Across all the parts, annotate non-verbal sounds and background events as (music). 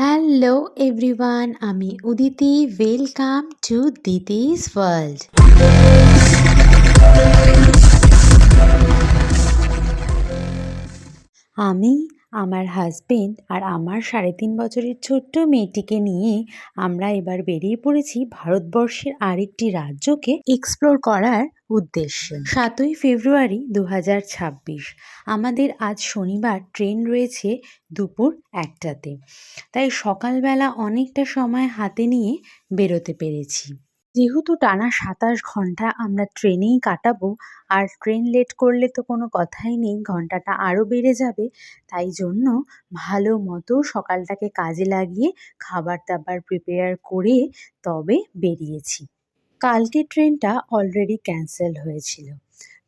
Hello everyone আমি Uditi. Welcome to Didi's world আমি, আমার হাজবেন্ড আর আমার সাড়ে তিন বছরের ছোট্ট মেয়েটিকে নিয়ে আমরা এবার বেরিয়ে পড়েছি ভারতবর্ষের আরেকটি রাজ্যকে এক্সপ্লোর করার উদ্দেশ্যে। সাতই ফেব্রুয়ারি দু হাজার ছাব্বিশ, আমাদের আজ শনিবার, ট্রেন রয়েছে দুপুর একটাতে। তাই সকালবেলা অনেকটা সময় হাতে নিয়ে বেরোতে পেরেছি। যেহেতু টানা সাতাশ ঘণ্টা আমরা ট্রেনেই কাটাবো, আর ট্রেন লেট করলে তো কোনো কথাই নেই, ঘন্টাটা আরও বেড়ে যাবে, তাই জন্য ভালো মতো সকালটাকে কাজে লাগিয়ে খাবার দাবার প্রিপেয়ার করে তবে বেরিয়েছি। কালকের ট্রেনটা অলরেডি ক্যান্সেল হয়েছিল।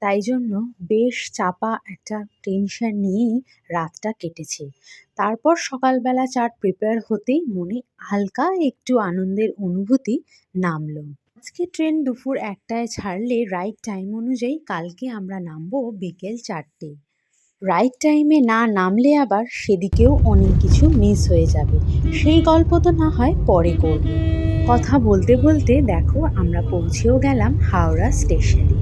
তাই জন্য বেশ চাপা একটা টেনশন নিয়েই রাতটা কেটেছে। তারপর সকালবেলা চাট প্রিপেয়ার হতেই মনে হালকা একটু আনন্দের অনুভূতি নামলো। আজকে ট্রেন দুপুর একটায় ছাড়লে রাইট টাইম অনুযায়ী কালকে আমরা নামবো বিকেল চারটে। রাইট টাইমে না নামলে আবার সেদিকেও অনেক কিছু মিস হয়ে যাবে। সেই গল্প তো না হয় পরে করব। কথা বলতে বলতে দেখো আমরা পৌঁছেও গেলাম হাওড়া স্টেশনে।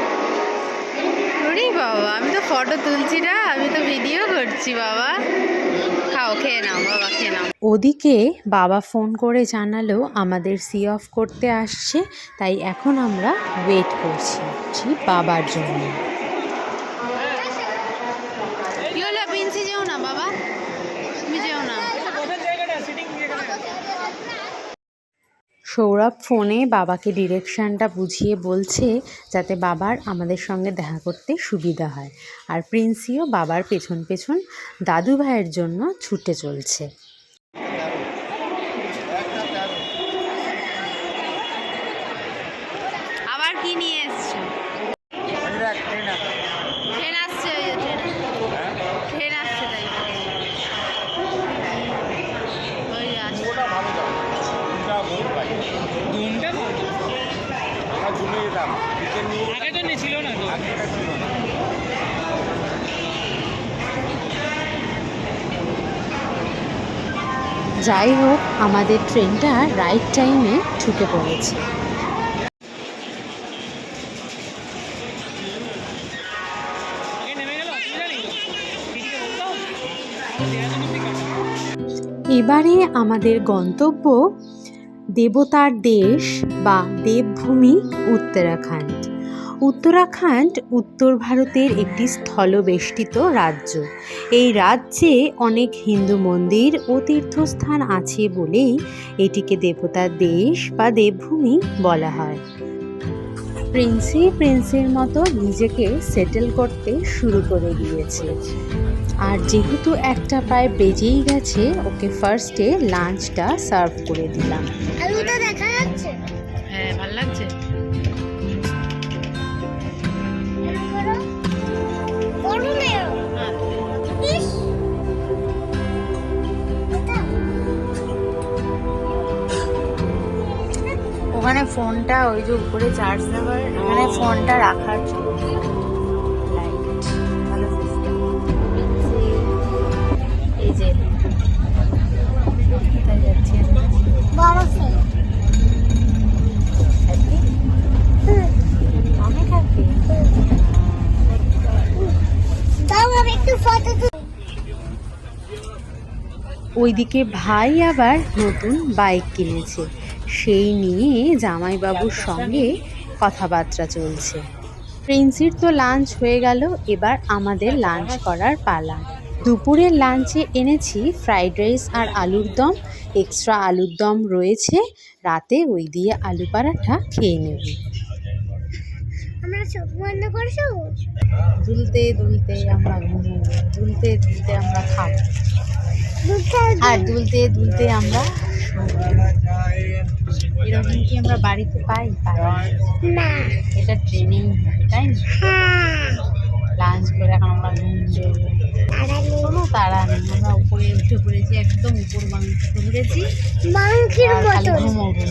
ওরে বাবা? আমি তো ফটো তুলছি না, আমি তো ভিডিও করছি বাবা। খাও, খেয়ে নাও বাবা, খেয়ে নাও। ওদিকে বাবা ফোন করে জানালো, আমাদের সি অফ করতে আসছে, তাই এখন আমরা ওয়েট করছি, বাবার জন্য কি হলো প্রিন্সি যেও না বাবা তুমি যেও না সৌরভ ফোনে বাবাকে ডিরেকশনটা বুঝিয়ে বলছে যাতে বাবার আমাদের সঙ্গে দেখা করতে সুবিধা হয়। আর প্রিন্সিও বাবার পেছন পেছন দাদু ভাইয়ের জন্য ছুটে চলছে। আবার কি নিয়ে এসছো? আগে তো ছিল না তো? যাই হোক আমাদের ট্রেনটা রাইট টাইমে ঢুকে পড়েছে। এবারে আমাদের গন্তব্য দেবতার দেশ বা দেবভূমি উত্তরাখণ্ড। উত্তরাখণ্ড উত্তর ভারতের একটি স্থলবেষ্টিত রাজ্য। এই রাজ্যে অনেক হিন্দু মন্দির ও তীর্থস্থান আছে বলেই এটিকে দেবতার দেশ বা দেবভূমি বলা হয়। প্রিন্সি প্রিন্সের মতো নিজেকে সেটেল করতে শুরু করে দিয়েছে। আর যেহেতু একটা প্রায় বেজেই গেছে, ওকে ফার্স্টে লাঞ্চটা সার্ভ করে দিলাম। দেখা যাচ্ছে? ফোনটা ওই যে উপরে চার্জ দেওয়ার মানে ফোনটা রাখার জন্য। ওইদিকে ভাই আবার নতুন বাইক কিনেছে। সেই নিয়ে জামাইবাবুর সঙ্গে কথাবার্তা চলছে। প্রিন্সির তো লাঞ্চ হয়ে গেল, এবার আমাদের লাঞ্চ করার পালা। দুপুরের লাঞ্চে এনেছি ফ্রাইড রাইস আর আলুর দম, এক্সট্রা আলুর দম রয়েছে, রাতে ওই দিয়ে আলু পরাঠা খেয়ে নেব। আমরা চোখ বন্ধ করছ? দুলতে দুলতে আমরা ঘুমবো। দুলতে দুলতে আমরা খাব। আর দুলতে দুলতে আমরা এরকম কি আমরা বাড়িতে পাই? পাই না। না। এটা ট্রেনিং তাই না? হ্যাঁ। লাঞ্চ করে এখন আমরা ঘুম তারা কোনো তাড়া নেই আমরা উপরে উঠে পড়েছি একদম উপর মাংস উঠেছি মাংকির মতো।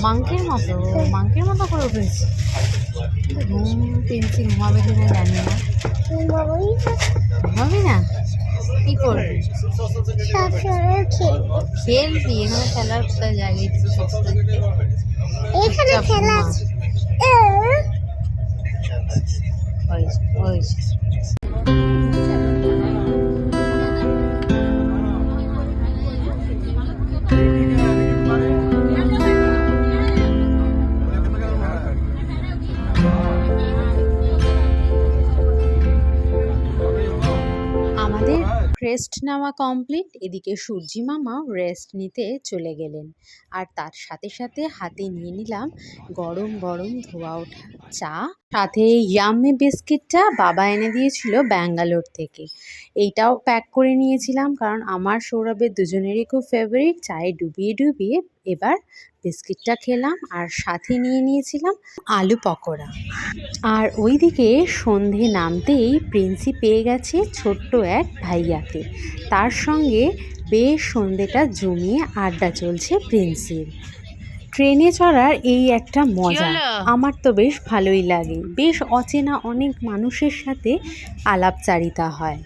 মাংকের মতো মাংকের মতো করে উঠেছি। ঘুম পেন্সি ঘুমাবে কিনা জানি না। ঘুমাবি না? কি করবি? খেলব। এখানে খেলার কোথায় জায়গা? নেওয়া কমপ্লিট এদিকে সূর্যি মামা রেস্ট নিতে চলে গেলেন। আর তার সাথে সাথে হাতে নিয়ে নিলাম গরম গরম ধোয়া ওঠা চা, সাথে ইয়াম্মি বিস্কিটটা বাবা এনে দিয়েছিল ব্যাঙ্গালোর থেকে। এইটাও প্যাক করে নিয়েছিলাম, কারণ আমার সৌরভের দুজনেরই খুব ফেভারিট চায়ে ডুবিয়ে ডুবিয়ে এবার বিস্কিটটা খেলাম আর সাথে নিয়ে নিয়েছিলাম আলু পকোড়া। আর ওইদিকে সন্ধে নামতেই প্রিন্সি পেয়ে গেছে ছোট্ট এক ভাইয়াকে। তার সঙ্গে বেশ সন্ধেটা জমিয়ে আড্ডা চলছে প্রিন্সির। ট্রেনে চড়ার এই একটা মজা আমার তো বেশ ভালোই লাগে। বেশ অচেনা অনেক মানুষের সাথে আলাপচারিতা হয়।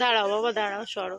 দাঁড়াও বাবা দাঁড়াও সরো।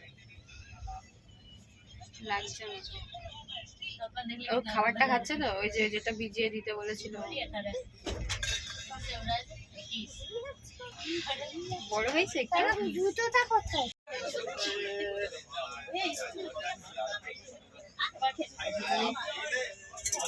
লাগছে ও খাবারটা খাচ্ছে তো ওই যে যেটা ভিজিয়ে দিতে বলেছিল। বড় হয়েছে জুতোটা কোথায়? তো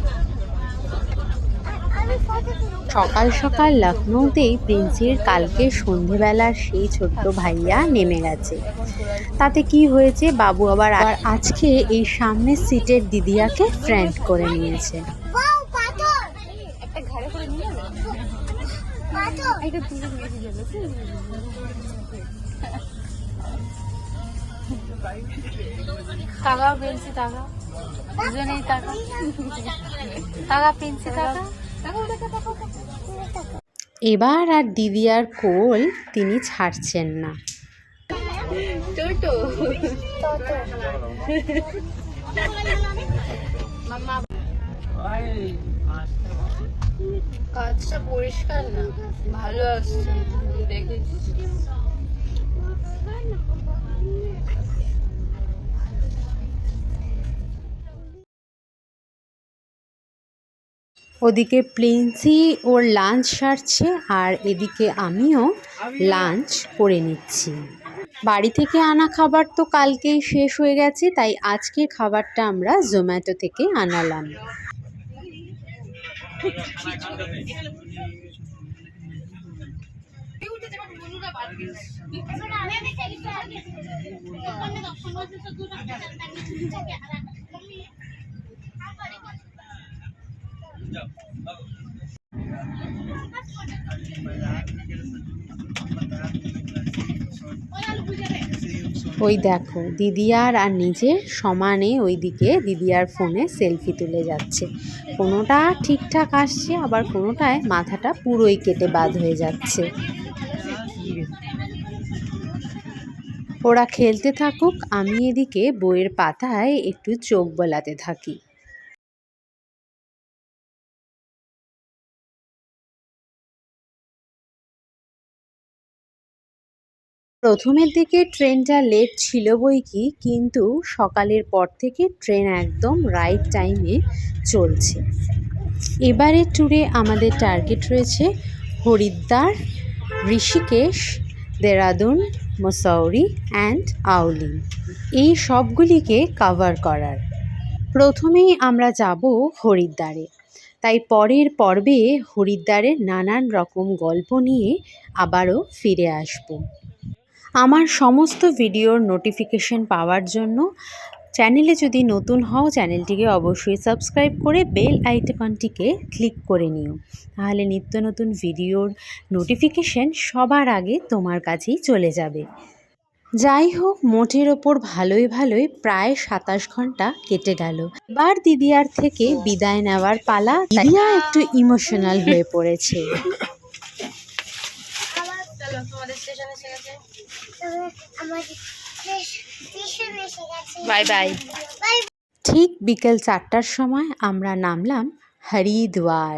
সকাল সকাল লখনৌতেই প্রিন্সের কালকে সন্ধেবেলার সেই ছোট্ট ভাইয়া নেমে গেছে। তাতে কি হয়েছে বাবু আবার আর আজকে এই সামনের সিটের দিদিয়াকে ফ্রেন্ড করে নিয়েছে। তাকাও পেন্সি তাকাও দুজনেই তাকাও তাকা পেন্সি তাকা এবার আর দিদি আর কোল তিনি ছাড়ছেন না। কাজটা পরিষ্কার না ভালো আসছে দেখেছি। ওদিকে প্রিন্সি ওর লাঞ্চ সারছে আর এদিকে আমিও লাঞ্চ করে নিচ্ছি। বাড়ি থেকে আনা খাবার তো কালকেই শেষ হয়ে গেছে তাই আজকের খাবারটা আমরা জোম্যাটো থেকে আনালাম। (laughs) ওই দেখো দিদিয়ার আর নিজের সমানে ওইদিকে দিদিয়ার ফোনে সেলফি তুলে যাচ্ছে। কোনোটা ঠিকঠাক আসছে, আবার কোনোটায় মাথাটা পুরোই কেটে বাদ হয়ে যাচ্ছে। ওরা খেলতে থাকুক, আমি এদিকে বইয়ের পাতায় একটু চোখ বোলাতে থাকি। প্রথমের দিকে ট্রেনটা লেট ছিল বই কি, কিন্তু সকালের পর থেকে ট্রেন একদম রাইট টাইমে চলছে। এবারের ট্যুরে আমাদের টার্গেট রয়েছে হরিদ্বার, ঋষিকেশ, দেরাদুন, মসৌরি অ্যান্ড আউলি এই সবগুলিকে কভার করার। প্রথমেই আমরা যাব হরিদ্বারে। তাই পরের পর্বে হরিদ্বারের নানান রকম গল্প নিয়ে আবারও ফিরে আসব। আমার সমস্ত ভিডিওর নোটিফিকেশন পাওয়ার জন্য চ্যানেলে যদি নতুন হও চ্যানেলটিকে অবশ্যই সাবস্ক্রাইব করে বেল আইকনটিকে ক্লিক করে নিও। তাহলে নিত্য নতুন ভিডিওর নোটিফিকেশন সবার আগে তোমার কাছেই চলে যাবে। যাই হোক, মোটের ওপর ভালোই ভালোই প্রায় সাতাশ ঘণ্টা কেটে গেল। এবার দিদিয়ার থেকে বিদায় নেওয়ার পালা দিদিয়া একটু ইমোশনাল হয়ে পড়েছে। তোমাদের স্টেশন বাই বাই ঠিক বিকেল চারটার সময় আমরা নামলাম হরিদ্বার।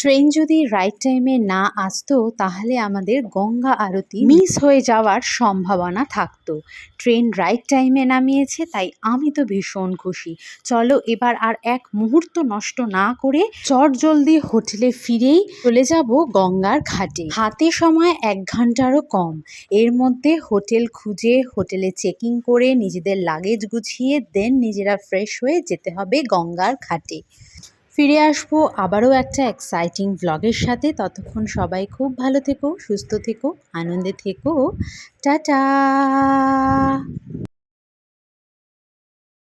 ট্রেন যদি রাইট টাইমে না আসতো, তাহলে আমাদের গঙ্গা আরতি মিস হয়ে যাওয়ার সম্ভাবনা থাকতো। ট্রেন রাইট টাইমে নামিয়েছে, তাই আমি তো ভীষণ খুশি। চলো এবার আর এক মুহূর্ত নষ্ট না করে চট জলদি হোটেলে ফিরেই চলে যাব গঙ্গার ঘাটে। হাতে সময় এক ঘন্টারও কম। এর মধ্যে হোটেল খুঁজে, হোটেলে চেকিং করে, নিজেদের লাগেজ গুছিয়ে দেন নিজেরা ফ্রেশ হয়ে যেতে হবে গঙ্গার ঘাটে। ফিরে আসব আবারও একটা এক্সাইটিং ব্লগের সাথে। ততক্ষণ সবাই খুব ভালো থেকো, সুস্থ থেকো, আনন্দে থেকো। টাটা!